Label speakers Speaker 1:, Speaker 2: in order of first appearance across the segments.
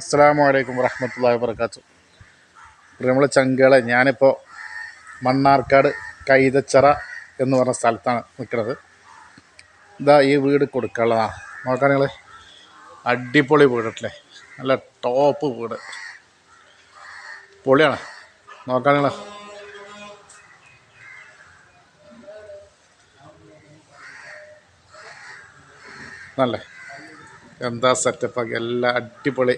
Speaker 1: അസ്സാം വലൈക്കും വറഹമത്തല്ലാ വർക്കാത്തു പ്രിയമുള്ള ചങ്കളെ ഞാനിപ്പോൾ മണ്ണാർക്കാട് കൈതച്ചറ എന്ന് പറഞ്ഞ സ്ഥലത്താണ് നിൽക്കുന്നത് ഇതാ ഈ വീട് കൊടുക്കാനുള്ളതാണ് നോക്കാൻ നിങ്ങൾ അടിപൊളി വീടല്ലേ? നല്ല ടോപ്പ് വീട്. പൊളിയാണ്. നോക്കാൻ നിങ്ങൾ നല്ല? എന്താ സെറ്റപ്പാക്കി എല്ലാം അടിപൊളി.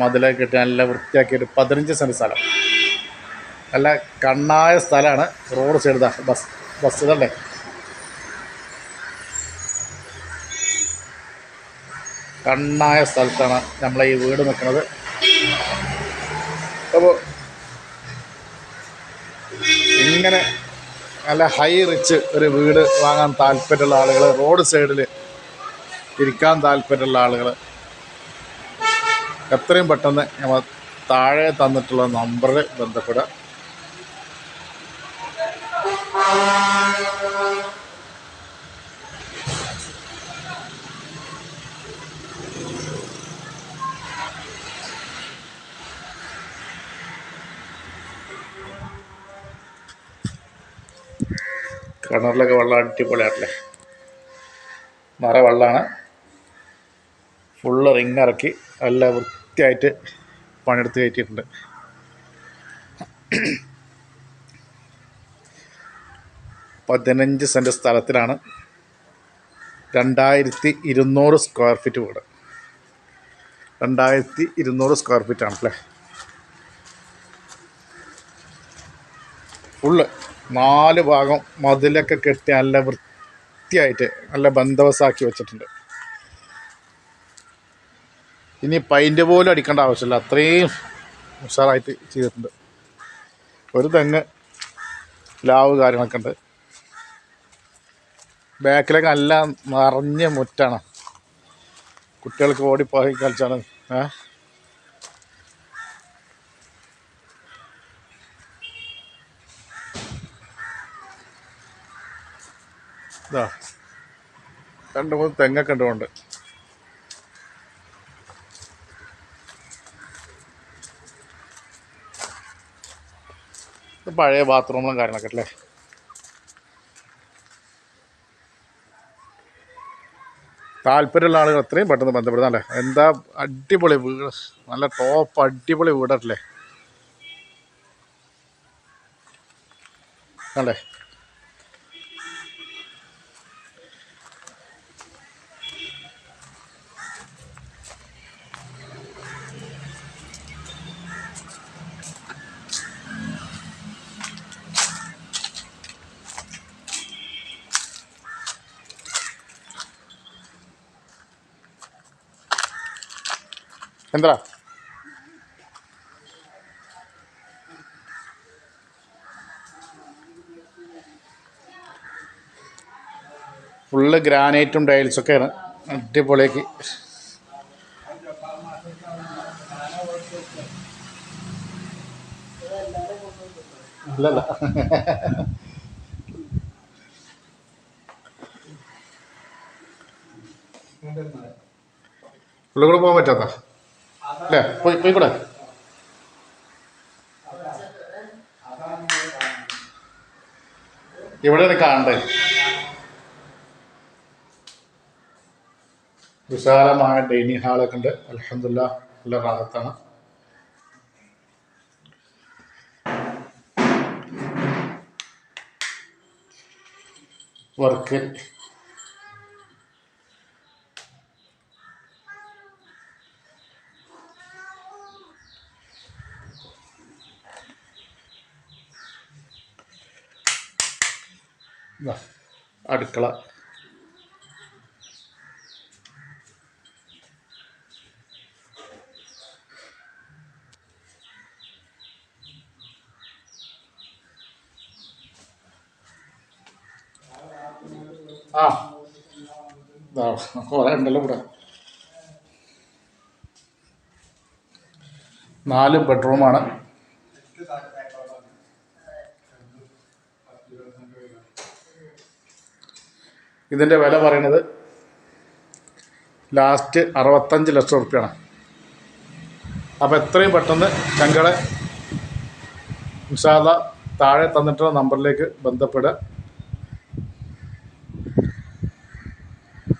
Speaker 1: മതിലൊക്കെ കെട്ടി നല്ല വൃത്തിയാക്കിയിട്ട് പതിനഞ്ച് സെന്റ് സ്ഥലം. നല്ല കണ്ണായ സ്ഥലമാണ് റോഡ് സൈഡ് ബസ് ബസ് ഇതല്ലേ? കണ്ണായ സ്ഥലത്താണ് നമ്മളെ ഈ വീട് നിൽക്കുന്നത്. അപ്പോൾ ഇങ്ങനെ നല്ല ഹൈ റിച്ച് ഒരു വീട് വാങ്ങാൻ താല്പര്യമുള്ള ആളുകൾ റോഡ് സൈഡിൽ ഇരിക്കാൻ താല്പര്യമുള്ള ആളുകൾ എത്രയും പെട്ടെന്ന് നമ്മൾ താഴെ തന്നിട്ടുള്ള നമ്പറിൽ ബന്ധപ്പെടുക. കിണറിലൊക്കെ വെള്ളം അടിപൊളിയാണല്ലേ നിറ വെള്ളമാണ്. ഫുള്ള് റിങ് ഇറക്കി. നല്ല വൃത്തിയായിട്ട് പണിയെടുത്ത് കയറ്റിയിട്ടുണ്ട്. പതിനഞ്ച് സെന്റ് സ്ഥലത്തിലാണ് രണ്ടായിരത്തി ഇരുന്നൂറ് സ്ക്വയർ ഫീറ്റ് വീട്. രണ്ടായിരത്തി ഇരുന്നൂറ് സ്ക്വയർ ഫീറ്റ് ആണല്ലേ ഫുള്ള് നാല് ഭാഗം മതിലൊക്കെ കെട്ടി നല്ല വൃത്തിയായിട്ട് നല്ല ബന്ധവസാക്കി വെച്ചിട്ടുണ്ട്. ഇനി പൈന്റ് പോലും അടിക്കേണ്ട ആവശ്യമില്ല. അത്രയും ഉഷാറായിട്ട് ചെയ്തിട്ടുണ്ട്. ഒരു തെങ്ങ് ലാവ് കാര്യങ്ങളൊക്കെ ഉണ്ട്. ബാക്കിലൊക്കെ നല്ല നിറഞ്ഞ മുറ്റാണ്. കുട്ടികൾക്ക് ഓടിപ്പോയി കളിച്ചാണ്. ഏ? ഇതാ. രണ്ട് മൂന്ന് തെങ്ങൊക്കെ ഉണ്ട് ഇത് പഴയ ബാത്റൂമുകളും കാര്യങ്ങളൊക്കെ അല്ലേ? താല്പര്യമുള്ള ആളുകൾ എത്രയും പെട്ടെന്ന് ബന്ധപ്പെടുന്ന അല്ലേ? എന്താ അടിപൊളി വീട്? നല്ല ടോപ്പ് അടിപൊളി വീടല്ലേ അല്ലേ? എന്താ? ഫുള്ള് ഗ്രാനൈറ്റും ടൈൽസൊക്കെയാണ് അടിപൊളിയാക്കി. അല്ലല്ല ഉള്ളിൽ കൂടെ പോകാൻ പറ്റാത്ത? അല്ലേ? പോയി പോയിക്കൂടെ ഇവിടെയാണ് കാണണ്ടേ വിശാലമായ ഡൈനിങ് ഹാളൊക്കെ ഉണ്ട്. അലഹമില്ല നല്ല റാഹത്താണ്. വർക്ക് അടുക്കള. ആ കുറേ ഉണ്ടല്ലോ ഇവിടെ. നാല് ബെഡ്റൂമാണ്. ഇതിന്റെ വില പറയണത് ലാസ്റ്റ് അറുപത്തഞ്ച് ലക്ഷം റുപ്യാണ്. അപ്പോൾ എത്രയും പെട്ടെന്ന് ഞങ്ങളെ ഇൻഷാല്ല താഴെ തന്നിട്ടുള്ള നമ്പറിലേക്ക് ബന്ധപ്പെടുക.